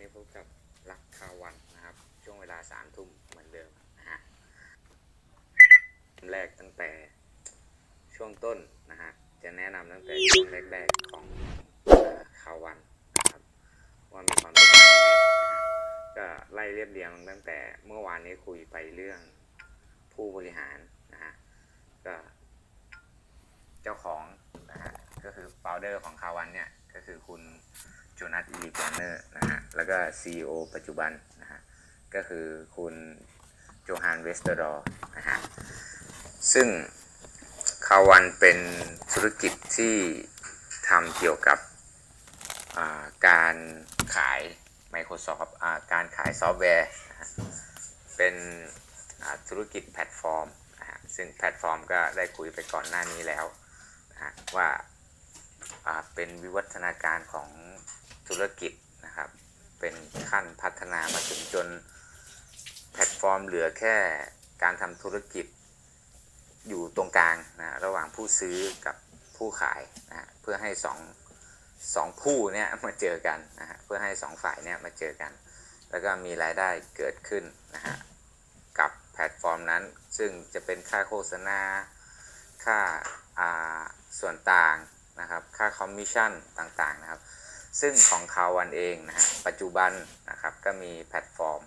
นี้พบกับรักคาวันนะครับ ช่วงเวลาสามทุ่มเหมือนเดิมนะฮะแรกตั้งแต่ช่วงต้นนะฮะจะแนะนำตั้งแต่ช่วงแรกๆของคาวันนะครับว่ามีความเป็นมาย่างไก็ไล่เรียบเรียงตั้งแต่เมื่อวานนี้คุยไปเรื่องผู้บริหารนะฮะก็เจ้าของนะฮะก็คือโฟลเดอร์ของคาวันเนี่ยก็คือคุณ โจนัสอีลิกเนอร์นะฮะแล้วก็ CEO ปัจจุบันนะฮะก็คือคุณโจฮันเวสเตอร์ดอร์นะฮะซึ่งคาวันเป็นธุรกิจที่ทำเกี่ยวกับาการขาย Microsoft าการขายซอฟต์แวร์นะฮะเป็นธุรกิจแพลตฟอร์มนะฮะซึ่งแพลตฟอร์มก็ได้คุยไปก่อนหน้านี้แล้วนะฮะว่าเป็นวิวัฒนาการของ ธุรกิจนะครับ เป็นขั้นพัฒนามาถึงจนแพลตฟอร์มเหลือแค่การทำธุรกิจอยู่ตรงกลางนะระหว่างผู้ซื้อกับผู้ขายนะเพื่อให้สองสองผู้เนี่ยมาเจอกันนะฮะเพื่อให้สองฝ่ายเนี่ยมาเจอกัน แล้วก็มีรายได้เกิดขึ้นนะฮะกับแพลตฟอร์มนั้นซึ่งจะเป็นค่าโฆษณา ค่าอ่าส่วนต่างนะครับ ค่าคอมมิชชั่นต่างๆนะครับ ซึ่งของคาวันเองนะฮะปัจจุบันนะครับก็มีแพลตฟอร์ม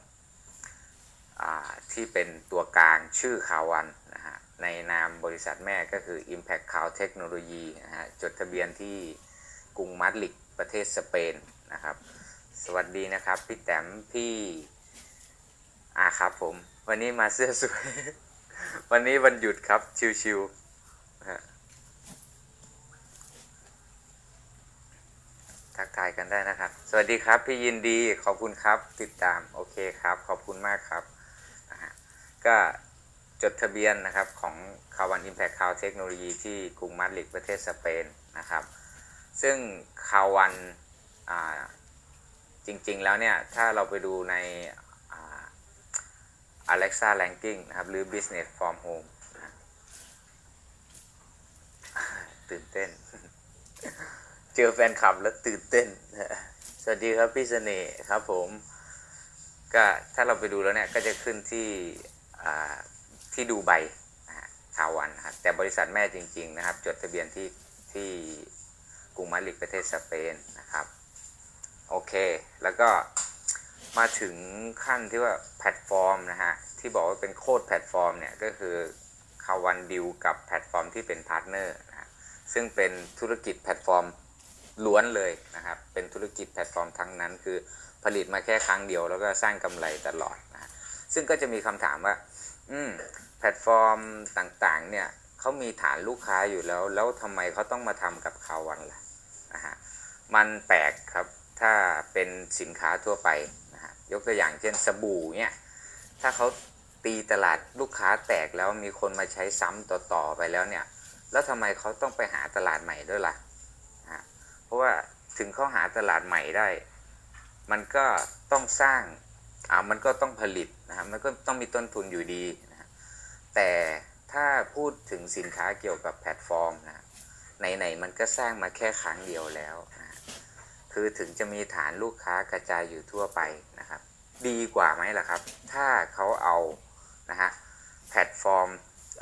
ที่เป็นตัวกลางชื่อคาวันนะฮะในนามบริษัทแม่ก็คือ Impact Cloud Technology นะฮะจดทะเบียนที่กรุงมาดริดประเทศสเปนนะครับ สวัสดีนะครับ พี่แต้มพี่อาครับผม วันนี้มาเสื้อสวย วันนี้วันหยุดครับ ชิวๆนะฮะ ทักทายกันได้นะครับ สวัสดีครับ พี่ยินดีขอบคุณครับ ติดตามโอเคครับ ขอบคุณมากครับนะฮะก็จดทะเบียนนะครับของคาวัน Impact Cloud Technology ที่กรุงมาดริดประเทศสเปนนะครับ ซึ่งคาวันจริงๆแล้วเนี่ย ถ้าเราไปดูใน Alexa Ranking นะครับ หรือ Business from Home ตื่นเต้น เจอแฟนคลับแล้วตื่นเต้น สวัสดีครับพี่เสน่ห์ครับผมก็ถ้าเราไปดูแล้วเนี่ยก็จะขึ้นที่ที่ดูไบนะฮะคาวันครับแต่บริษัทแม่จริง ๆ นะครับ จดทะเบียนที่ที่กรุงมาดริดประเทศสเปนนะครับโอเค แล้วก็มาถึงขั้นที่ว่าแพลตฟอร์มนะฮะที่บอกว่าเป็นโคดแพลตฟอร์มเนี่ยก็คือคาวันดิวกับแพลตฟอร์มที่เป็นพาร์ทเนอร์นะฮะซึ่งเป็นธุรกิจแพลตฟอร์ม ล้วนเลยนะครับ เป็นธุรกิจแพลตฟอร์มทั้งนั้น คือผลิตมาแค่ครั้งเดียวแล้วก็สร้างกำไรตลอดนะซึ่งก็จะมีคำถามว่า อืมแพลตฟอร์มต่างๆ เนี่ยเขามีฐานลูกค้าอยู่แล้ว แล้วทำไมเขาต้องมาทำกับคาวันล่ะนะฮะมันแปลกครับถ้าเป็นสินค้าทั่วไปนะฮะยกตัวอย่างเช่นสบู่เนี่ยถ้าเขาตีตลาดลูกค้าแตกแล้วมีคนมาใช้ซ้ำต่อๆไปแล้วเนี่ย แล้วทำไมเขาต้องไปหาตลาดใหม่ด้วยล่ะนะ ราะว่าถึงเขาหาตลาดใหม่ได้ มันก็ต้องสร้างอ่ามันก็ต้องผลิตนะฮะมันก็ต้องมีต้นทุนอยู่ดีนะแต่ถ้าพูดถึงสินค้าเกี่ยวกับแพลตฟอร์มนะไหนๆมันก็สร้างมาแค่ครั้งเดียวแล้วนะฮะคือถึงจะมีฐานลูกค้ากระจายอยู่ทั่วไปนะครับ ดีกว่าไหมล่ะครับ ถ้าเขาเอานะฮะแพลตฟอร์ม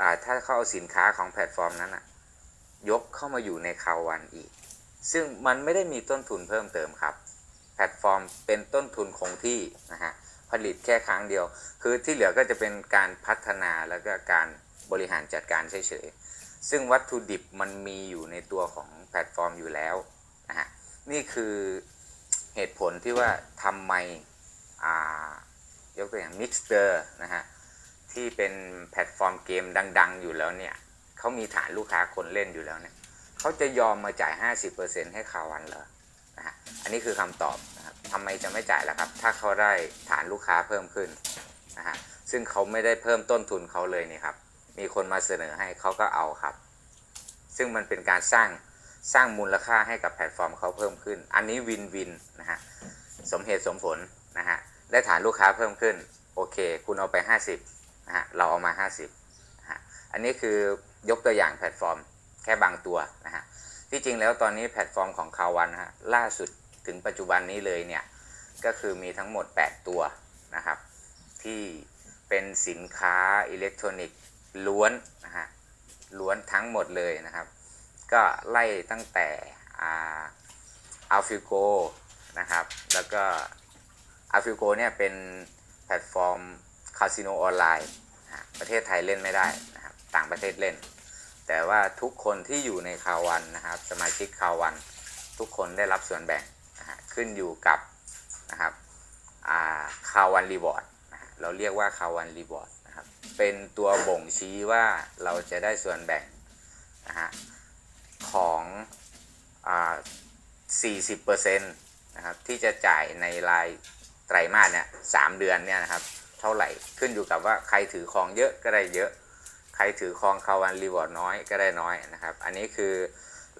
อ่าถ้าเขาเอาสินค้าของแพลตฟอร์มนั้นอะยกเข้ามาอยู่ในคาวันอีก ซึ่งมันไม่ได้มีต้นทุนเพิ่มเติมครับ แพลตฟอร์มเป็นต้นทุนคงที่นะฮะผลิตแค่ครั้งเดียว คือที่เหลือก็จะเป็นการพัฒนาแล้วก็การบริหารจัดการเฉยๆ ซึ่งวัตถุดิบมันมีอยู่ในตัวของแพลตฟอร์มอยู่แล้วนะฮะ นี่คือเหตุผลที่ว่าทำไมอ่ายกตัวอย่าง Mixter นะฮะ ที่เป็นแพลตฟอร์มเกมดัง ๆ อยู่แล้วเนี่ยเขามีฐานลูกค้าคนเล่นอยู่แล้วเนี่ย เขาจะยอมมาจ่าย 50%ให้คาวันเหรอนะฮะอันนี้คือคำตอบนะครับทำไมจะไม่จ่ายล่ะครับ ถ้าเขาได้ฐานลูกค้าเพิ่มขึ้นนะฮะซึ่งเขาไม่ได้เพิ่มต้นทุนเขาเลยนี่ครับ มีคนมาเสนอให้เขาก็เอาครับ ซึ่งมันเป็นการสร้างสร้างมูลค่าให้กับแพลตฟอร์มเขาเพิ่มขึ้น อันนี้วินวินนะฮะสมเหตุสมผลนะฮะได้ฐานลูกค้าเพิ่มขึ้น โอเค คุณเอาไป 50นะฮะเราเอามา 50นะฮะอันนี้คือยกตัวอย่างแพลตฟอร์ม แค่บางตัวนะฮะที่จริงแล้วตอนนี้แพลตฟอร์มของคาวันฮะล่าสุดถึงปัจจุบันนี้เลยเนี่ยก็คือมีทั้งหมด 8 ตัวนะครับ ที่เป็นสินค้าอิเล็กทรอนิกส์ล้วนนะฮะล้วนทั้งหมดเลยนะครับ ก็ไล่ตั้งแต่อัลฟิโกนะครับ แล้วก็อัลฟิโกเนี่ยเป็นแพลตฟอร์มคาสิโนออนไลน์ฮะประเทศไทยเล่นไม่ได้นะครับต่างประเทศเล่น แต่ว่าทุกคนที่อยู่ในคาวันนะครับ สมาชิกคาวัน ทุกคนได้รับส่วนแบ่งนะฮะขึ้นอยู่กับนะครับคาวันรีบอร์ดเราเรียกว่าคาวันรีบอร์ดนะครับเป็นตัวบ่งชี้ว่าเราจะได้ส่วนแบ่งนะฮะของอ่า40%นะครับที่จะจ่ายในรายไตรมาสเนี่ยสามเดือนเนี่ยนะครับเท่าไหร่ขึ้นอยู่กับว่าใครถือครองเยอะก็ได้เยอะ รถือครองคาวันรีวอร์ดน้อยก็ได้น้อยนะครับ อันนี้คือ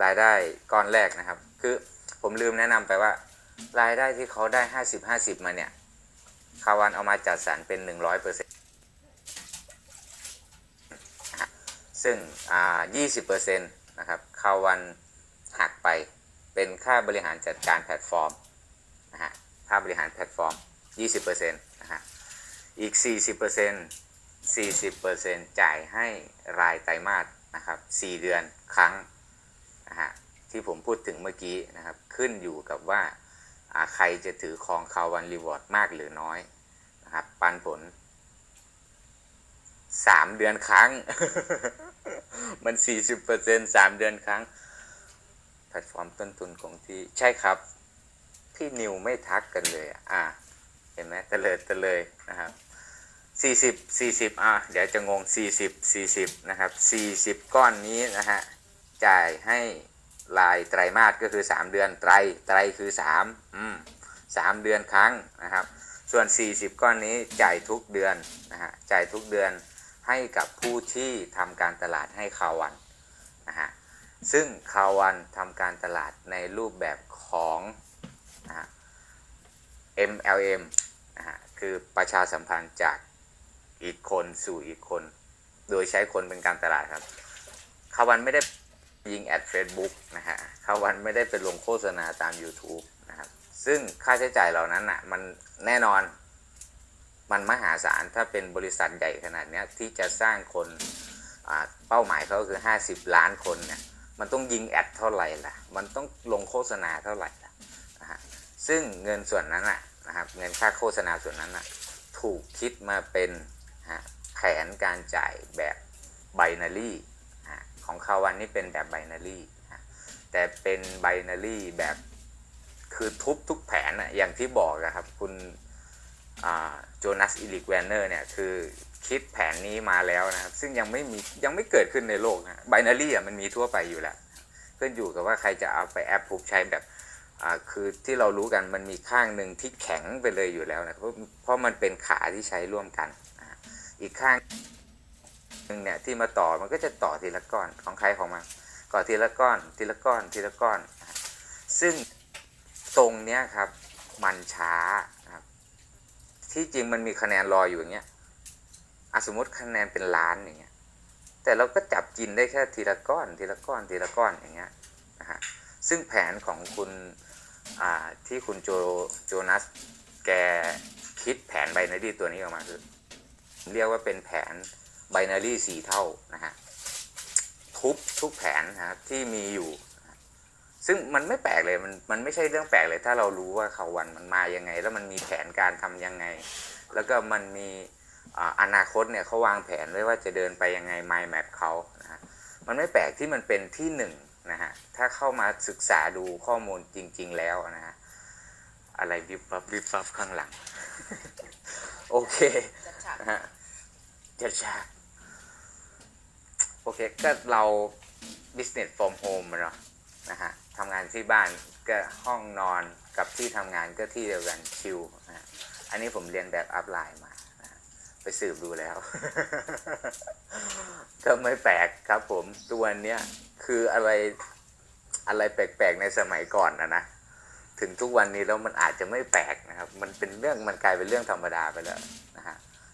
รายได้ก้อนแรกนะครับ คือผมลืมแนะนำไปว่า รายได้ที่เขาได้ 50 50 มาเนี่ยคาวันเอามาจัดสรรเป็น 100%ซึ่งอ่า20%นะครับคาวันหักไปเป็นค่าบริหารจัดการแพลตฟอร์มนะฮะค่าบริหารแพลตฟอร์ม 20%นะฮะอีก 40% 40%จ่ายให้รายไตรมาสนะครับ 4 เดือนครั้งนะฮะที่ผมพูดถึงเมื่อกี้นะครับ ขึ้นอยู่กับว่าใครจะถือครองคาวันรีวอร์ดมากหรือน้อยนะครับ ปันผล 3 เดือนครั้ง มัน 40% 3 เดือนครั้ง แพลตฟอร์มต้นทุนคงที่ ใช่ครับ พี่นิวไม่ทักกันเลย อะ เห็นไหมตะเลิดตะเลยนะครับ 40 40 อะ เดี๋ยวจะงง 40 40 นะครับ 40 ก้อนนี้นะฮะ จ่ายให้รายไตรมาสก็คือ 3 เดือนไตร ไตรคือ 3 อืม 3 เดือนครั้งนะครับ ส่วน 40 ก้อนนี้จ่ายทุกเดือนนะฮะ จ่ายทุกเดือนให้กับผู้ที่ทำการตลาดให้คาวันนะฮะ ซึ่งคาวันทำการตลาดในรูปแบบของนะฮะ MLM นะฮะ คือประชาสัมพันธ์จาก อีกคนสู่อีกคน โดยใช้คนเป็นการตลาดครับคาวันไม่ได้ยิงแอด Facebook นะฮะคาวันไม่ได้ไปลงโฆษณาตาม YouTube นะครับ ซึ่งค่าใช้จ่ายเหล่านั้นอะมันแน่นอน มันมหาศาลถ้าเป็นบริษัทใหญ่ขนาดเนี้ยที่จะสร้างคนเป้าหมายเขาคือ 50 ล้านคนเนี่ยมันต้องยิงแอดเท่าไหร่ล่ะ มันต้องลงโฆษณาเท่าไหร่ล่ะนะฮะซึ่งเงินส่วนนั้นอะนะครับเงินค่าโฆษณาส่วนนั้นอะถูกคิดมาเป็น แผนการจ่ายแบบไบนารีของคาวันนี่เป็นแบบไบนารีแต่เป็นไบนารีแบบคือทุบทุกแผนอะอย่างที่บอกนะครับ คุณโจนัสอิลิกแวนเนอร์เนี่ยคือคิดแผนนี้มาแล้วนะครับ ซึ่งยังไม่มียังไม่เกิดขึ้นในโลกนะไบนารีอะมันมีทั่วไปอยู่แล้วขึ้นอยู่กับว่าใครจะเอาไปแอปพูใช้แบบคือที่เรารู้กันมันมีข้างหนึ่งที่แข็งไปเลยอยู่แล้วนะเพราะเพราะมันเป็นขาที่ใช้ร่วมกัน อีกข้างหนึ่งเนี่ยที่มาต่อมันก็จะต่อทีละก้อนของใครของมันก่อทีละก้อนทีละก้อนทีละก้อน ซึ่งตรงเนี้ยครับมันช้าครับที่จริงมันมีคะแนนรออยู่อย่างเงี้ยอสมมติคะแนนเป็นล้านอย่างเงี้ยแต่เราก็จับกินได้แค่ทีละก้อนทีละก้อนทีละก้อนอย่างเงี้ยนะฮะซึ่งแผนของคุณที่คุณโจโจนัสแกคิดแผนไบนารีตัวนี้ออกมาคือ เรียกว่าเป็นแผนไบนารีสี่เท่านะฮะทุบทุกแผนนะครับที่มีอยู่ ซึ่งมันไม่แปลกเลยมันมันไม่ใช่เรื่องแปลกเลย ถ้าเรารู้ว่าเขาวันมันมายังไง แล้วมันมีแผนการทำยังไง แล้วก็มันมีอนาคตเนี่ยเขาวางแผนไว้ว่าจะเดินไปยังไง mind map เขานะฮะมันไม่แปลกที่มันเป็นที่หนึ่งนะฮะถ้าเข้ามาศึกษาดูข้อมูลจริง ๆ แล้วนะฮะอะไรวิบวับวิบวับข้างหลัง โอเค นะฮะจัดฉากโอเคก็เรา business from home เนาะนะฮะทำงานที่บ้านก็ห้องนอนกับที่ทำงานก็ที่เดียวกันชิลนะอันนี้ผมเรียนแบบอัพไลน์มาไปสืบดูแล้ว ก็ไม่แปลกครับผมตัวเนี้ยคืออะไรอะไรแปลกๆในสมัยก่อนนะนะ ถึงทุกวันนี้แล้วมันอาจจะไม่แปลกนะครับ มันเป็นเรื่องมันกลายเป็นเรื่องธรรมดาไปแล้ว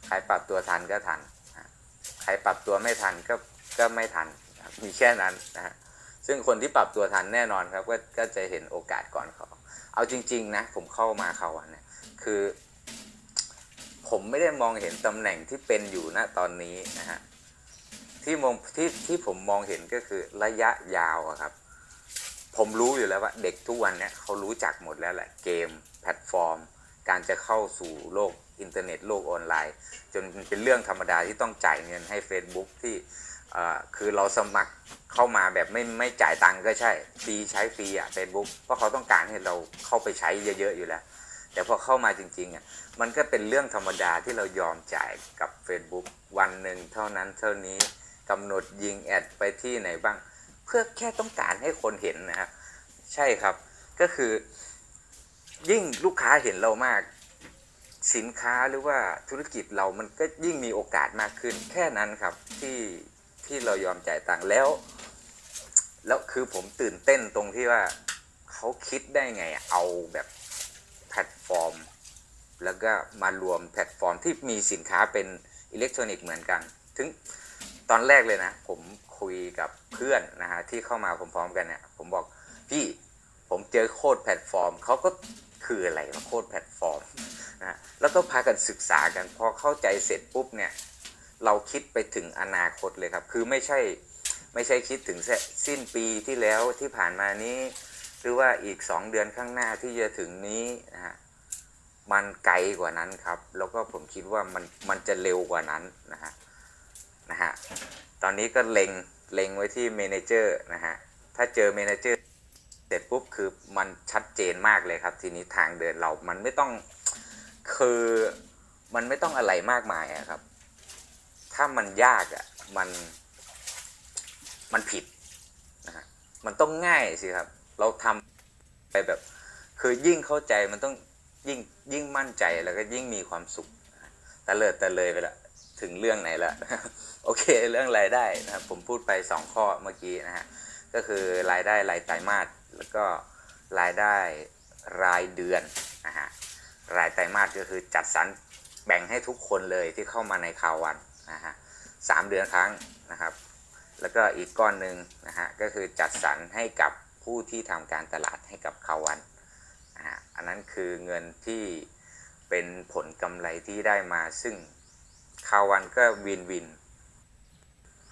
ใครปรับตัวทันก็ทัน ใครปรับตัวไม่ทันก็ก็ไม่ทัน มีแค่นั้นนะฮะ ซึ่งคนที่ปรับตัวทันแน่นอนครับ ก็ก็จะเห็นโอกาสก่อนเขา เอาจริง ๆ นะ ผมเข้ามาเขาวันเนี่ยคือ ผมไม่ได้มองเห็นตำแหน่งที่เป็นอยู่ณตอนนี้นะฮะ ที่มองที่ที่ผมมองเห็นก็คือระยะยาวครับ ผมรู้อยู่แล้วว่าเด็กทุกวันเนี้ยเขารู้จักหมดแล้วแหละเกมแพลตฟอร์ม การจะเข้าสู่โลกอินเทอร์เน็ตโลกออนไลน์ จนเป็นเรื่องธรรมดาที่ต้องจ่ายเงินให้ Facebook ที่คือเราสมัครเข้ามาแบบไม่ไม่จ่ายตังค์ก็ใช่ฟรีใช้ฟรีอะ Facebook เพราะเขาต้องการให้เราเข้าไปใช้เยอะๆอยู่แล้ว แต่พอเข้ามาจริงๆอะมันก็เป็นเรื่องธรรมดาที่เรายอมจ่ายกับ Facebook วันหนึ่งเท่านั้นเท่านี้กำหนดยิงแอดไปที่ไหนบ้าง เพื่อแค่ต้องการให้คนเห็นนะครับใช่ครับก็คือ ยิ่งลูกค้าเห็นเรามากสินค้าหรือว่าธุรกิจเรามันก็ยิ่งมีโอกาสมากขึ้น แค่นั้นครับที่ที่เรายอมจ่ายตังค์แล้ว แล้วคือผมตื่นเต้นตรงที่ว่าเขาคิดได้ไงเอาแบบแพลตฟอร์ม แล้วก็มารวมแพลตฟอร์มที่มีสินค้าเป็นอิเล็กทรอนิกส์เหมือนกัน ถึงตอนแรกเลยนะ ผมคุยกับเพื่อนนะฮะที่เข้ามาพร้อมๆกันเนี่ยผมบอกพี่ ผมเจอโคดแพลตฟอร์มเขาก็คืออะไรวะโคดแพลตฟอร์มนะฮะแล้วก็พากันศึกษากันพอเข้าใจเสร็จปุ๊บเนี่ยเราคิดไปถึงอนาคตเลยครับ คือไม่ใช่ไม่ใช่คิดถึงสิ้นปีที่แล้วที่ผ่านมานี้ หรือว่าอีก 2 เดือนข้างหน้าที่จะถึงนี้นะฮะมันไกลกว่านั้นครับ แล้วก็ผมคิดว่ามันมันจะเร็วกว่านั้นนะฮะนะฮะตอนนี้ก็เล็งเล็งไว้ที่เมนเจอร์นะฮะถ้าเจอเมนเจอร์ เสร็จปุ๊บคือมันชัดเจนมากเลยครับ ทีนี้ทางเดินเรามันไม่ต้องคือมันไม่ต้องอะไรมากมายอะครับ ถ้ามันยากอะมันมันผิดนะฮะมันต้องง่ายสิครับ เราทำไปแบบ คือยิ่งเข้าใจมันต้องยิ่งยิ่งมั่นใจแล้วก็ยิ่งมีความสุขนะฮะแต่เลิดแต่เลยไปละถึงเรื่องไหนละโอเคเรื่องรายได้นะครับผมพูดไปสองข้อเมื่อกี้นะฮะก็คือรายได้รายไตรมาส แล้วก็รายได้รายเดือนนะฮะรายไตรมาสก็คือจัดสรรแบ่งให้ทุกคนเลยที่เข้ามาในข่าววันนะฮะสามเดือนครั้งนะครับ แล้วก็อีกก้อนหนึ่งนะฮะก็คือจัดสรรให้กับผู้ที่ทำการตลาดให้กับข่าววันอ่าอันนั้นคือเงินที่เป็นผลกำไรที่ได้มาซึ่งคาวันก็วินวิน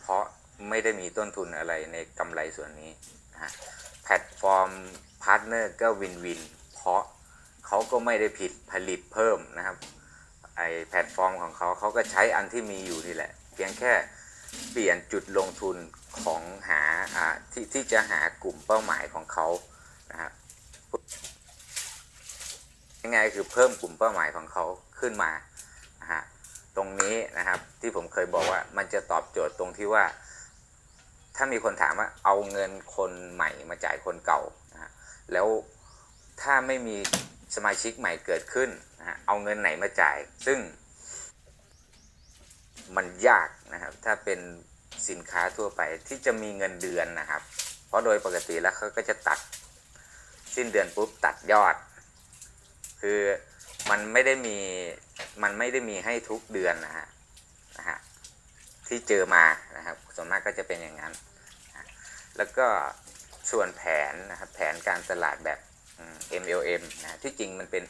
เพราะไม่ได้มีต้นทุนอะไรในกำไรส่วนนี้นะฮะ แพลตฟอร์มพาร์ทเนอร์ก็วินวิน เพราะเขาก็ไม่ได้ผิดผลิตเพิ่มนะครับไอแพลตฟอร์มของเขาเขาก็ใช้อันที่มีอยู่นี่แหละ เพียงแค่เปลี่ยนจุดลงทุนของหาอ่าที่ที่จะหากลุ่มเป้าหมายของเขานะครับง่ายๆคือเพิ่มกลุ่มเป้าหมายของเขาขึ้นมานะฮะตรงนี้นะครับที่ผมเคยบอกว่ามันจะตอบโจทย์ตรงที่ว่า ถ้ามีคนถามว่าเอาเงินคนใหม่มาจ่ายคนเก่านะฮะแล้วถ้าไม่มีสมาชิกใหม่เกิดขึ้นนะฮะเอาเงินไหนมาจ่าย ซึ่งมันยากนะครับ ถ้าเป็นสินค้าทั่วไปที่จะมีเงินเดือนนะครับ เพราะโดยปกติแล้วเขาก็จะตัดสิ้นเดือนปุ๊บตัดยอด คือมันไม่ได้มีมันไม่ได้มีให้ทุกเดือนนะฮะนะฮะ ที่เจอมานะครับส่วนมากก็จะเป็นอย่างนั้น แล้วก็ส่วนแผนนะครับแผนการตลาดแบบ MLM นะที่จริงมันเป็น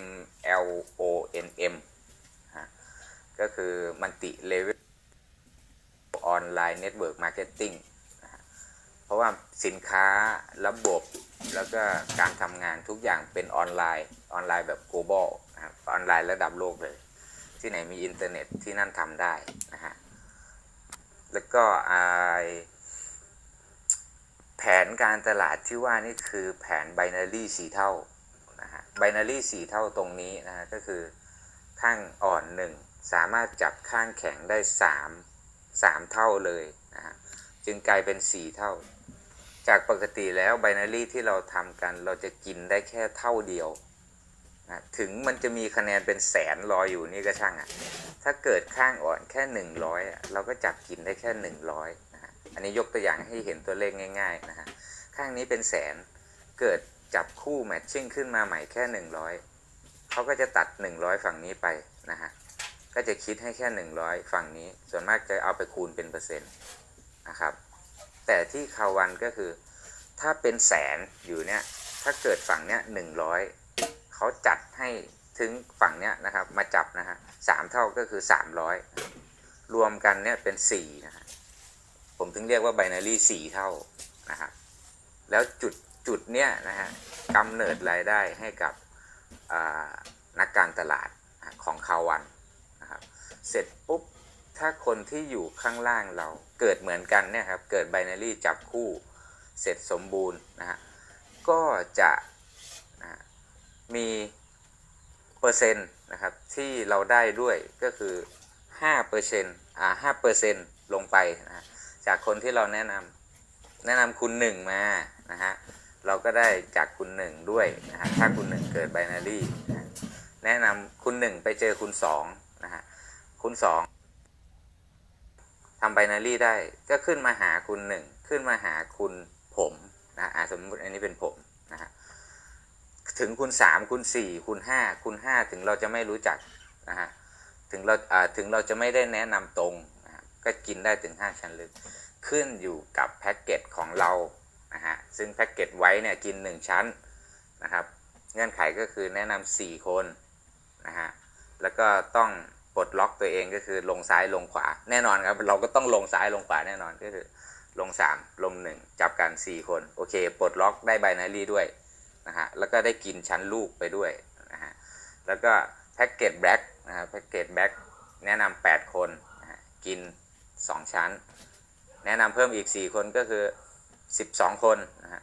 MLONM นะก็คือมันติเลเวลออนไลน์เน็ตเวิร์กมาร์เก็ตติ้งเพราะว่าสินค้าระบบแล้วก็การทำงานทุกอย่างเป็นออนไลน์ ออนไลน์แบบ global นะครับออนไลน์ระดับโลกเลย ที่ไหนมีอินเทอร์เน็ตที่นั่นทำได้นะฮะ แล้วก็ไอแผนการตลาดที่ว่านี่คือแผน binary สีเท่านะฮะ binary สีเท่าตรงนี้นะฮะก็คือข้างอ่อนหนึ่งสามารถจับข้างแข็งได้สามสามเท่าเลยนะฮะจึงกลายเป็นสี่เท่า จากปกติแล้ว binary ที่เราทำกันเราจะกินได้แค่เท่าเดียว ถึงมันจะมีคะแนนเป็นแสนรออยู่นี่ก็ช่างอะ่ะ ถ้าเกิดข้างอ่อนแค่ 100อะเราก็จับกินได้แค่ 100นะฮะอันนี้ยกตัวอย่างให้เห็นตัวเลขง่ายๆนะฮะข้างนี้เป็นแสนเกิดจับคู่แมทชิ่งขึ้นมาใหม่แค่ 100เขาก็จะตัด 100 ฝั่งนี้ไปนะฮะก็จะคิดให้แค่ 100 ฝั่งนี้ ส่วนมากจะเอาไปคูณเป็นเปอร์เซ็นต์นะครับ แต่ที่คาวันก็คือ ถ้าเป็นแสนอยู่เนี่ย ถ้าเกิดฝั่งเนี้ย100 เขาจัดให้ถึงฝั่งเนี้ยนะครับ มาจับนะฮะสามเท่าก็คือสามร้อยรวมกันเนี่ยเป็นสี่นะฮะผมถึงเรียกว่าไบนารีสี่เท่านะครับแล้วจุดจุดเนี้ยนะฮะกำเนิดรายได้ให้กับนักการตลาดของคาวันนะครับเสร็จปุ๊บถ้าคนที่อยู่ข้างล่างเราเกิดเหมือนกันเนี่ยครับเกิดไบนารีจับคู่เสร็จสมบูรณ์นะฮะก็จะ มีเปอร์เซ็นต์นะครับที่เราได้ด้วยก็คือ5เปอร์เซ็นต์อ่า5เปอร์เซ็นต์ลงไปนะจากคนที่เราแนะนำแนะนำคุณหนึ่งมานะฮะเราก็ได้จากคุณหนึ่งด้วยนะฮะถ้าคุณหนึ่งเกิดไบนารีนะแนะนำคุณหนึ่งไปเจอคุณสองนะฮะคุณสองทำไบนารีได้ก็ขึ้นมาหาคุณหนึ่งขึ้นมาหาคุณผมนะอ่าสมมติอันนี้เป็นผมนะฮะ ถึงคุณสามคุณสี่คุณห้าคุณห้าถึงเราจะไม่รู้จักนะฮะถึงเราถึงเราจะไม่ได้แนะนำตรงนะะก็กินได้ถึงห้าชั้นลึก ขึ้นอยู่กับแพ็กเกจของเรานะฮะซึ่งแพ็กเกจไว้เนี่ยกินหนึ่งชั้นนะครับเงื่อนไขก็คือแนะนำสี่คนนะฮะแล้วก็ต้องปลดล็อกตัวเองก็คือลงซ้ายลงขวาแน่นอนครับเราก็ต้องลงซ้ายลงขวาแน่นอนก็คือลงสามลงหนึ่งจับกันสี่คน โอเค ปลดล็อกได้ไบนารีด้วย นะฮะแล้วก็ได้กินชั้นลูกไปด้วยนะฮะแล้วก็แพ็กเกจแบล็กนะฮะแพ็กเกจแบล็กแนะนำแปดคนนะฮะกินสองชั้น แนะนำเพิ่มอีกสี่คนก็คือสิบสองคนนะฮะ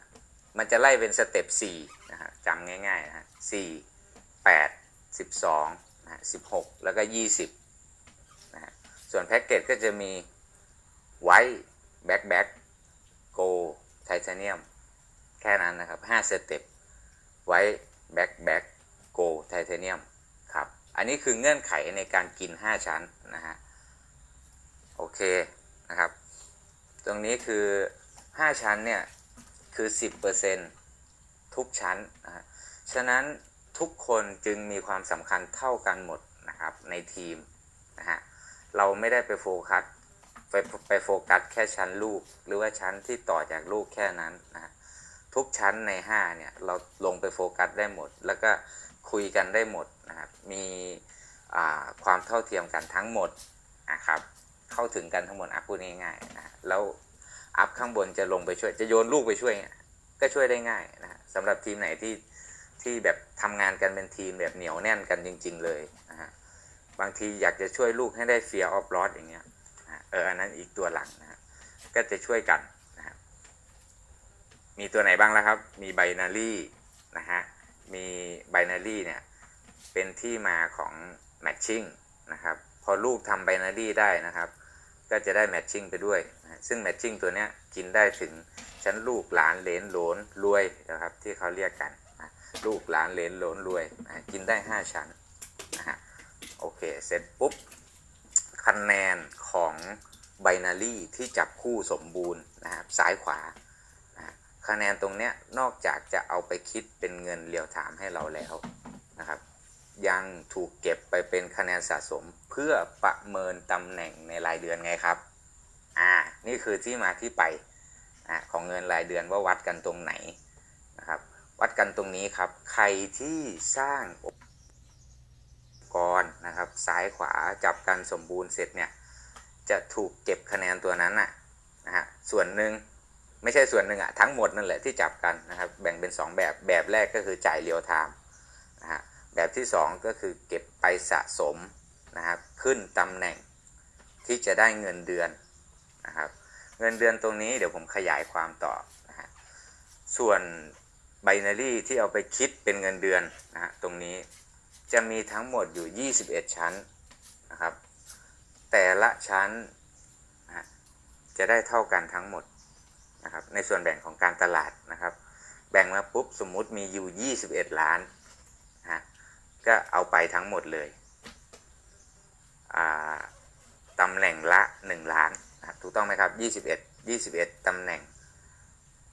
มันจะไล่เป็นสเต็ปสี่นะฮะจำง่ายๆนะฮะสี่แปดสิบสองนะฮะ16 แล้วก็ 20นะฮะส่วนแพ็กเกจก็จะมีไวท์แบ็คแบ็คโกไทเทเนียมแค่นั้นนะครับ5สเต็ป ไวท์แบ็คแบ็คโกไทเทเนียมครับ อันนี้คือเงื่อนไขในการกิน 5 ชั้นนะฮะ โอเคนะครับ ตรงนี้คือ 5 ชั้นเนี่ย คือ 10%ทุกชั้นนะฮะ ฉะนั้นทุกคนจึงมีความสำคัญเท่ากันหมดนะครับในทีมนะฮะ เราไม่ได้ไปโฟกัสไปไปโฟกัสแค่ชั้นลูก หรือว่าชั้นที่ต่อจากลูกแค่นั้นนะฮะ ทุกชั้นใน 5 เนี่ย เราลงไปโฟกัสได้หมด แล้วก็คุยกันได้หมดนะครับ มีความเท่าเทียมกันทั้งหมดนะครับ เข้าถึงกันทั้งหมดอะพูดง่ายๆนะแล้วอัพข้างบนจะลงไปช่วย จะโยนลูกไปช่วย ก็ช่วยได้ง่ายนะสำหรับทีมไหนที่ที่แบบทำงานกันเป็นทีมแบบเหนียวแน่นกันจริง ๆ เลยนะฮะ บางทีอยากจะช่วยลูกให้ได้ fear of loss อย่างเงี้ยนะเอออันนั้นอีกตัวหลังนะก็จะช่วยกัน มีตัวไหนบ้างแล้วครับ มี binary นะฮะ มี binary เนี่ยเป็นที่มาของ matching นะครับ พอลูกทำ binary ได้นะครับ ก็จะได้ matching ไปด้วยนะซึ่ง matching ตัวเนี้ยกินได้ถึงชั้นลูกหลานเลนโหลนรวยนะครับที่เขาเรียกกันนะลูกหลานเลนโหลนรวยนะกินได้ 5 ชั้นนะฮะโอเค เสร็จปุ๊บคะแนนของไบนารีที่จับคู่สมบูรณ์นะครับซ้ายขวา คะแนนตรงเนี้ยนอกจากจะเอาไปคิดเป็นเงินเรียวถามให้เราแล้วนะครับ ยังถูกเก็บไปเป็นคะแนนสะสมเพื่อประเมินตำแหน่งในรายเดือนไงครับอ่านี่คือที่มาที่ไปนะของเงินรายเดือนว่าวัดกันตรงไหนนะครับ วัดกันตรงนี้ครับ ใครที่สร้างองค์กรนะครับ ซ้ายขวาจับกันสมบูรณ์เสร็จเนี่ยจะถูกเก็บคะแนนตัวนั้นน่ะนะฮะส่วนหนึ่ง ไม่ใช่ส่วนหนึ่งอะทั้งหมดนั่นแหละที่จับกันนะครับ แบ่งเป็น 2 แบบแบบแรกก็คือจ่ายเรียวไทม์นะฮะแบบที่ 2 ก็คือเก็บไปสะสมนะครับขึ้นตำแหน่งที่จะได้เงินเดือนนะครับ เงินเดือนตรงนี้เดี๋ยวผมขยายความต่อนะฮะส่วนไบนารีที่เอาไปคิดเป็นเงินเดือนนะฮะตรงนี้จะมีทั้งหมดอยู่ 21 ชั้นนะครับ แต่ละชั้นนะฮะจะได้เท่ากันทั้งหมด นะครับในส่วนแบ่งของการตลาดนะครับ แบ่งมาปุ๊บสมมุติมีอยู่ 21 ล้านนะฮะก็เอาไปทั้งหมดเลยตำแหน่งละ 1 ล้านนะถูกต้องไหมครับ 21 21 ตำแหน่ง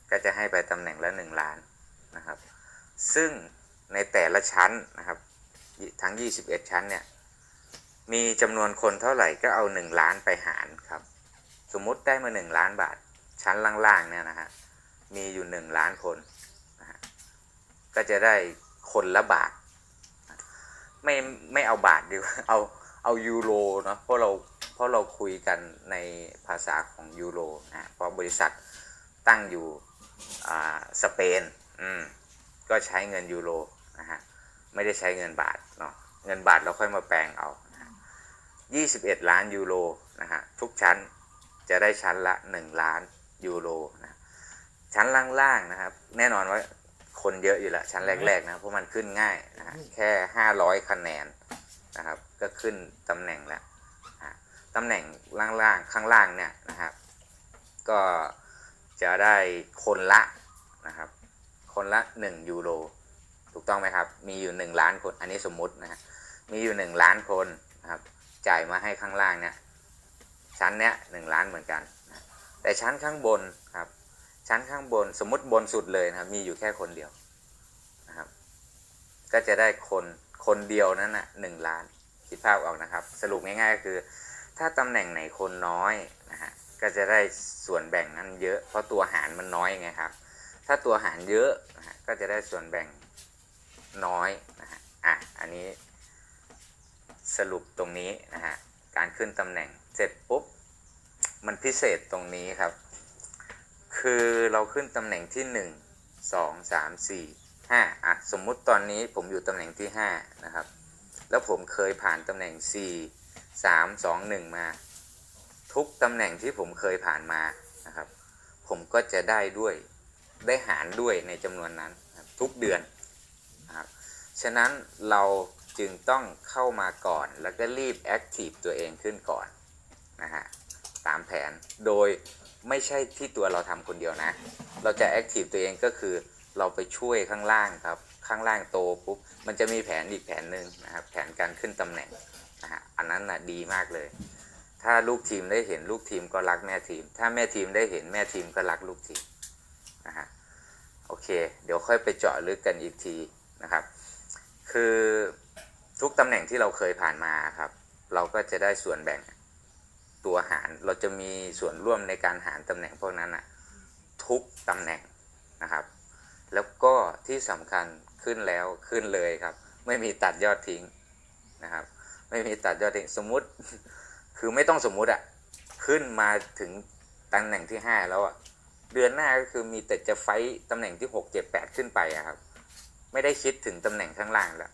ก็จะให้ไปตำแหน่งละ 1 ล้านนะครับ ซึ่งในแต่ละชั้นนะครับทั้ง 21 ชั้นเนี่ยมีจำนวนคนเท่าไหร่ก็เอา 1 ล้านไปหารครับ สมมุติได้มา 1 ล้านบาท ชั้นล่างๆเนี่ยนะฮะมีอยู่1ล้านคนนะฮะก็จะได้คนละบาท ไม่ไม่เอาบาทดีกว่าเอาเอายูโรเนาะเพราะเราเพราะเราคุยกันในภาษาของยูโรนะเพราะบริษัทตั้งอยู่อ่าสเปนอืมก็ใช้เงินยูโรนะฮะไม่ได้ใช้เงินบาทเนาะเงินบาทเราค่อยมาแปลงเอา21 ล้านยูโรนะฮะทุกชั้นจะได้ชั้นละ 1 ล้าน ยูโรนะชั้นล่างๆนะครับ แน่นอนว่าคนเยอะอยู่แล้วชั้นแรกๆนะเพราะมันขึ้นง่ายนะฮะแค่500คะแนนนะครับ ก็ขึ้นตำแหน่งแล้วอะตำแหน่งล่างๆข้างล่างเนี่ยนะครับ ก็จะได้คนละนะครับ คนละ 1 ยูโรถูกต้องไหมครับ มีอยู่ 1 ล้านคน อันนี้สมมุตินะฮะมีอยู่ 1 ล้านคนนะครับ จ่ายมาให้ข้างล่างเนี่ยชั้นเนี้ยหนึ่งล้านเหมือนกันนะ แต่ชั้นข้างบนครับ ชั้นข้างบนสมมติบนสุดเลยนะครับมีอยู่แค่คนเดียวนะครับ ก็จะได้คนคนเดียวนั้นน่ะหนึ่งล้านคิดภาพออกนะครับ สรุปง่ายๆก็คือ ถ้าตำแหน่งไหนคนน้อยนะฮะก็จะได้ส่วนแบ่งนั้นเยอะเพราะตัวหารมันน้อยไงครับ ถ้าตัวหารเยอะนะฮะก็จะได้ส่วนแบ่งน้อยนะฮะอะอันนี้สรุปตรงนี้นะฮะการขึ้นตำแหน่งเสร็จปุ๊บ มันพิเศษตรงนี้ครับ คือเราขึ้นตำแหน่งที่หนึ่งสองสามสี่ห้าอะสมมุติตอนนี้ผมอยู่ตำแหน่งที่ห้านะครับ แล้วผมเคยผ่านตำแหน่งสี่สามสองหนึ่งมา ทุกตำแหน่งที่ผมเคยผ่านมานะครับ ผมก็จะได้ด้วยได้หารด้วยในจำนวนนั้นทุกเดือนนะครับฉะนั้นเราจึงต้องเข้ามาก่อนแล้วก็รีบแอคทีฟตัวเองขึ้นก่อนนะฮะ ตามแผน โดยไม่ใช่ที่ตัวเราทำคนเดียวนะ เราจะแอคทีฟตัวเองก็คือเราไปช่วยข้างล่างครับ ข้างล่างโตปุ๊บ มันจะมีแผนอีกแผนหนึ่งนะครับ แผนการขึ้นตำแหน่งนะฮะ อันนั้นนะดีมากเลย ถ้าลูกทีมได้เห็นลูกทีมก็รักแม่ทีม ถ้าแม่ทีมได้เห็นแม่ทีมก็รักลูกทีมนะฮะ โอเค เดี๋ยวค่อยไปเจาะลึกกันอีกทีนะครับ คือทุกตำแหน่งที่เราเคยผ่านมาครับ เราก็จะได้ส่วนแบ่ง ตัวหาร เราจะมีส่วนร่วมในการหารตำแหน่งพวกนั้นนะทุกตำแหน่งนะครับ แล้วก็ที่สำคัญขึ้นแล้วขึ้นเลยครับ ไม่มีตัดยอดทิ้งนะครับ ไม่มีตัดยอดทิ้งสมมุติ คือไม่ต้องสมมุติอะขึ้นมาถึงตำแหน่งที่ห้าแล้วอะเดือนหน้าก็คือมีแต่จะไฟต์ตำแหน่งที่หกเจ็ดแปดขึ้นไปอะครับ ไม่ได้คิดถึงตำแหน่งข้างล่างแล้ว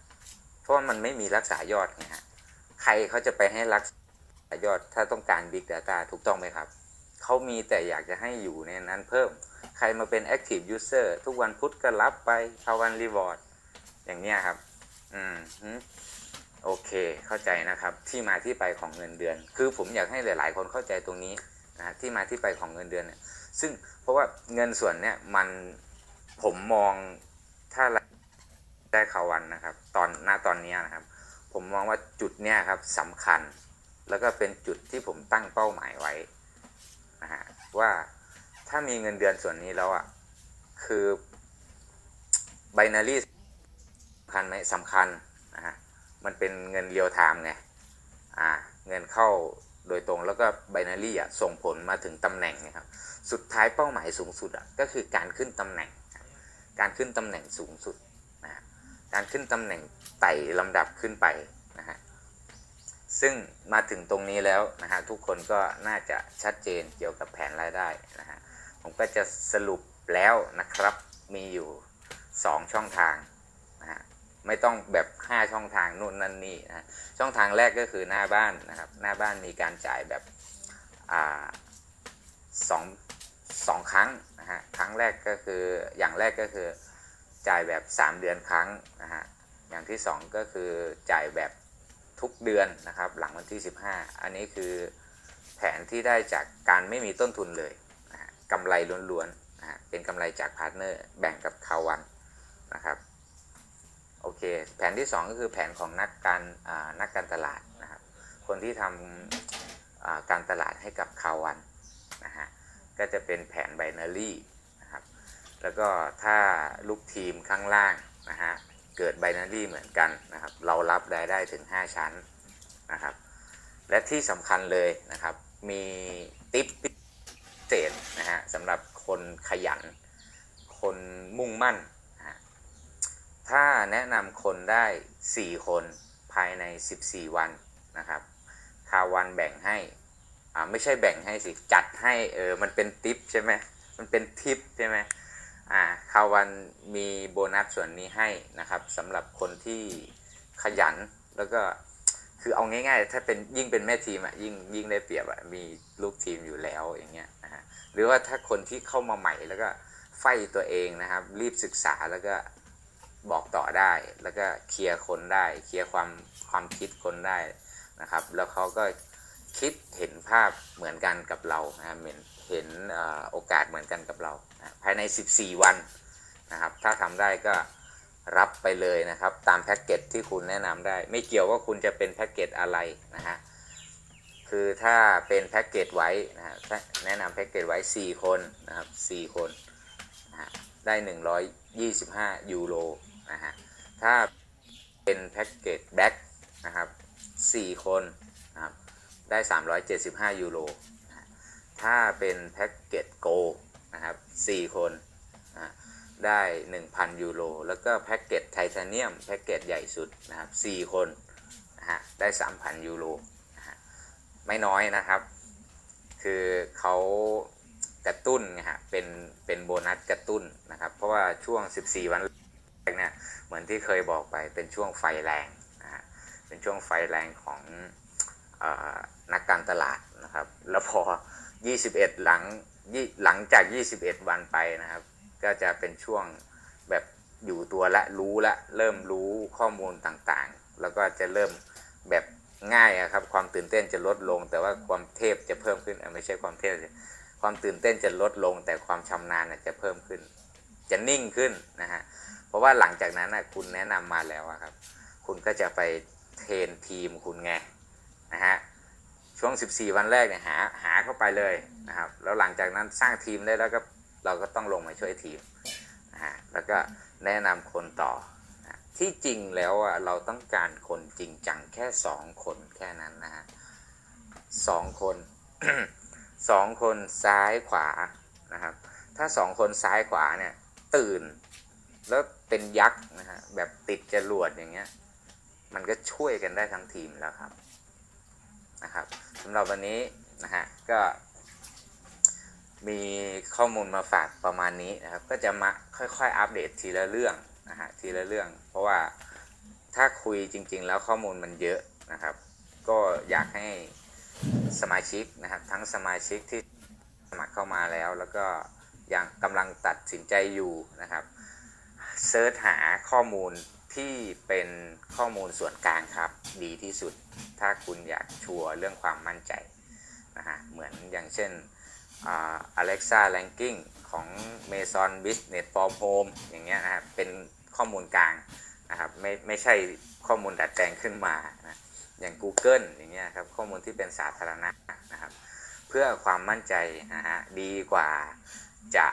เพราะว่ามันไม่มีรักษายอดไงฮะใครเขาจะไปให้รักษา ยอดถ้าต้องการ Big Data ถูกต้องไหมครับ เขามีแต่อยากจะให้อยู่ในนั้นเพิ่ม ใครมาเป็น Active User ทุกวันพุธก็รับไปทาวันรีวอร์ดอย่างเนี้ยครับ อืมโอเค เข้าใจนะครับ ที่มาที่ไปของเงินเดือน คือผมอยากให้หลาย ๆ คนเข้าใจตรงนี้นะที่มาที่ไปของเงินเดือนเนี่ย ซึ่งเพราะว่าเงินส่วนเนี้ยมันผมมองถ้าได้ข่าววันนะครับ ตอนหน้าตอนนี้นะครับ ผมมองว่าจุดเนี้ยครับสำคัญ แล้วก็เป็นจุดที่ผมตั้งเป้าหมายไว้นะฮะว่าถ้ามีเงินเดือนส่วนนี้แล้วอะ คือไบนารีสำคัญไหมสำคัญนะฮะมันเป็นเงินเรียลไทม์ไงอ่าเงินเข้าโดยตรงแล้วก็ไบนารีอะส่งผลมาถึงตำแหน่งนะครับ สุดท้ายเป้าหมายสูงสุดอะก็คือการขึ้นตำแหน่ง การขึ้นตำแหน่งสูงสุดนะฮะการขึ้นตำแหน่งไต่ลำดับขึ้นไป ซึ่งมาถึงตรงนี้แล้วนะฮะทุกคนก็น่าจะชัดเจนเกี่ยวกับแผนรายได้นะฮะผมก็จะสรุปแล้วนะครับมีอยู่ 2 ช่องทางนะฮะไม่ต้องแบบ 5 ช่องทางนู่นนั่นนี่นะฮะช่องทางแรกก็คือหน้าบ้านนะครับหน้าบ้านมีการจ่ายแบบอ่าสองสองครั้งนะฮะครั้งแรกก็คืออย่างแรกก็คือจ่ายแบบ 3 เดือนครั้งนะฮะอย่างที่ 2 ก็คือจ่ายแบบ ทุกเดือนนะครับ หลังวันที่ 15 อันนี้คือแผนที่ได้จากการไม่มีต้นทุนเลยนะกำไรล้วนๆนะเป็นกำไรจากพาร์ทเนอร์แบ่งกับคาวันนะครับโอเค แผนที่ 2 ก็คือแผนของนักการนักการตลาดนะครับ คนที่ทำการตลาดให้กับคาวันนะฮะก็จะเป็นแผนไบนารีนะครับ แล้วก็ถ้าลูกทีมข้างล่างนะฮะ เกิดไบนารีเหมือนกันนะครับ เรารับรายได้ถึง 5 ชั้นนะครับ และที่สำคัญเลยนะครับ มีติปพิเศษนะฮะสำหรับคนขยัน คนมุ่งมั่นนะถ้าแนะนำคนได้ 4 คนภายใน 14 วันนะครับคาวันแบ่งให้อ่าไม่ใช่แบ่งให้สิ จัดให้เออมันเป็นทิปใช่ไหมมันเป็นทิปใช่ไหม อ่าคาวันมีโบนัสส่วนนี้ให้นะครับสำหรับคนที่ขยันแล้วก็คือเอาง่ายๆ ถ้าเป็นยิ่งเป็นแม่ทีมอะยิ่งยิ่งได้เปรียบอะมีลูกทีมอยู่แล้วอย่างเงี้ยนะฮะหรือว่าถ้าคนที่เข้ามาใหม่แล้วก็ไฟตัวเองนะครับ รีบศึกษาแล้วก็บอกต่อได้ แล้วก็เคลียร์คนได้ เคลียร์ความความคิดคนได้นะครับ แล้วเขาก็คิดเห็นภาพเหมือนกันกับเรานะครับเห็นเห็นโอกาสเหมือนกันกับเรา ภายใน 14 วันนะครับ ถ้าทำได้ก็รับไปเลยนะครับ ตามแพ็กเกจที่คุณแนะนำได้ ไม่เกี่ยวว่าคุณจะเป็นแพ็กเกจอะไรนะฮะคือถ้าเป็นแพ็กเกจไว้นะฮะแนะนำแพ็กเกจไว้ 4 คนนะครับ 4 คนนะฮะได้ 125 ยูโรนะฮะถ้าเป็นแพ็กเกจแบ็กนะครับ 4 คนนะครับได้ 375 ยูโร ถ้าเป็นแพ็กเกจโก นะครับ4คนได้ 1,000 ยูโร แล้วก็แพ็กเกจไทเทเนียมแพ็กเกจใหญ่สุดนะครับ4คนนะฮะได้ 3,000 ยูโรไม่น้อยนะครับ คือเขากระตุ้นไงฮะเป็นเป็นโบนัสกระตุ้นนะครับ เพราะว่าช่วง 14 วันแรกเนี่ยเหมือนที่เคยบอกไปเป็นช่วงไฟแรงนะฮะเป็นช่วงไฟแรงของอนักการตลาดนะครับ แล้วพอ 21 หลัง หลังจาก 21 วันไปนะครับ ก็จะเป็นช่วงแบบอยู่ตัวละรู้ละ เริ่มรู้ข้อมูลต่างๆ แล้วก็จะเริ่มแบบง่ายครับ ความตื่นเต้นจะลดลง แต่ว่าความเทพจะเพิ่มขึ้นไม่ใช่ความเทพความตื่นเต้นจะลดลง แต่ความชำนาญจะเพิ่มขึ้น จะนิ่งขึ้นนะฮะเพราะว่าหลังจากนั้นนะคุณแนะนำมาแล้วครับ คุณก็จะไปเทรนทีมคุณไงนะฮะ ช่วง 14 วันแรกเนี่ยหาหาเข้าไปเลยนะครับ แล้วหลังจากนั้นสร้างทีมได้แล้วก็เราก็ต้องลงมาช่วยทีมนะฮะแล้วก็แนะนำคนต่อ ที่จริงแล้วอะเราต้องการคนจริงจังแค่ 2 คนแค่นั้นนะฮะสองคนสองคนซ้ายขวานะครับ ถ้าสองคนซ้ายขวาเนี่ยตื่น แล้วเป็นยักษ์นะฮะแบบติดจรวดอย่างเงี้ย มันก็ช่วยกันได้ทั้งทีมแล้วครับ นะครับสำหรับวันนี้นะฮะก็มีข้อมูลมาฝากประมาณนี้นะครับ ก็จะมาค่อยๆ อัปเดตทีละเรื่องนะฮะทีละเรื่อง เพราะว่าถ้าคุยจริง ๆ แล้วข้อมูลมันเยอะนะครับ ก็อยากให้สมาชิกนะครับ ทั้งสมาชิกที่สมัครเข้ามาแล้ว แล้วก็ยังกำลังตัดสินใจอยู่นะครับเซิร์ชหาข้อมูล ที่เป็นข้อมูลส่วนกลางครับ ดีที่สุดถ้าคุณอยากชัวร์เรื่องความมั่นใจนะฮะเหมือนอย่างเช่นอ่า Alexa Ranking ของ Mason Business for Home อย่างเงี้ยนะครับเป็นข้อมูลกลางนะครับไม่ไม่ใช่ข้อมูลดัดแปลงขึ้นมานะอย่าง Google อย่างเงี้ยครับข้อมูลที่เป็นสาธารณะนะครับ เพื่อความมั่นใจนะฮะดีกว่าจะ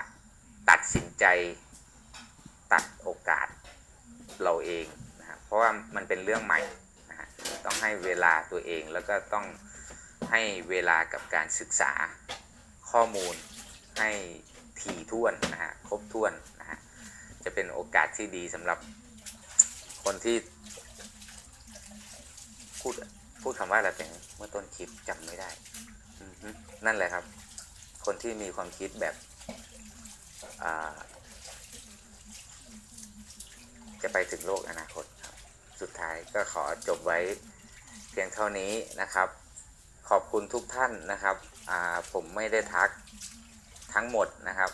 ตัดสินใจตัดโอกาส เราเองนะครับเพราะว่ามันเป็นเรื่องใหม่นะฮะต้องให้เวลาตัวเองแล้วก็ต้องให้เวลากับการศึกษาข้อมูลให้ถี่ถ้วนนะฮะครบถ้วนนะฮะจะเป็นโอกาสที่ดีสำหรับคนที่พูดพูดคำว่าอะไรเป็นเมื่อต้นคลิปจำไม่ได้ นั่นแหละครับ คนที่มีความคิดแบบ จะไปถึงโลกอนาคตครับ สุดท้ายก็ขอจบไว้เพียงเท่านี้นะครับ ขอบคุณทุกท่านนะครับผมไม่ได้ทักทั้งหมดนะครับ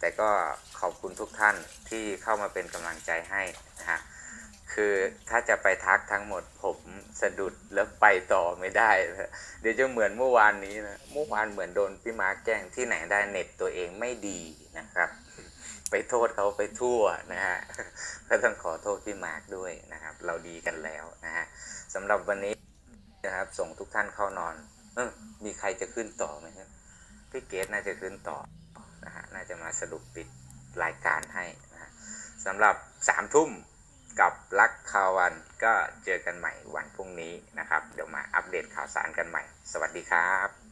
แต่ก็ขอบคุณทุกท่านที่เข้ามาเป็นกำลังใจให้นะฮะคือถ้าจะไปทักทั้งหมดผมสะดุดแล้วไปต่อไม่ได้ เดี๋ยวจะเหมือนเมื่อวานนี้นะเมื่อวานเหมือนโดนพี่มาร์คแกล้งที่ไหนได้เน็ตตัวเองไม่ดีนะครับ ไปโทษเขาไปทั่วนะฮะก็ต้องขอโทษพี่มาร์คด้วยนะครับ เราดีกันแล้วนะฮะสำหรับวันนี้นะครับ ส่งทุกท่านเข้านอนเออมีใครจะขึ้นต่อไหมครับพี่เกดน่าจะขึ้นต่อนะฮะน่าจะมาสรุปปิดรายการให้นะฮะสำหรับสามทุ่มกับลักข่าววันก็เจอกันใหม่วันพรุ่งนี้นะครับ เดี๋ยวมาอัปเดตข่าวสารกันใหม่ สวัสดีครับ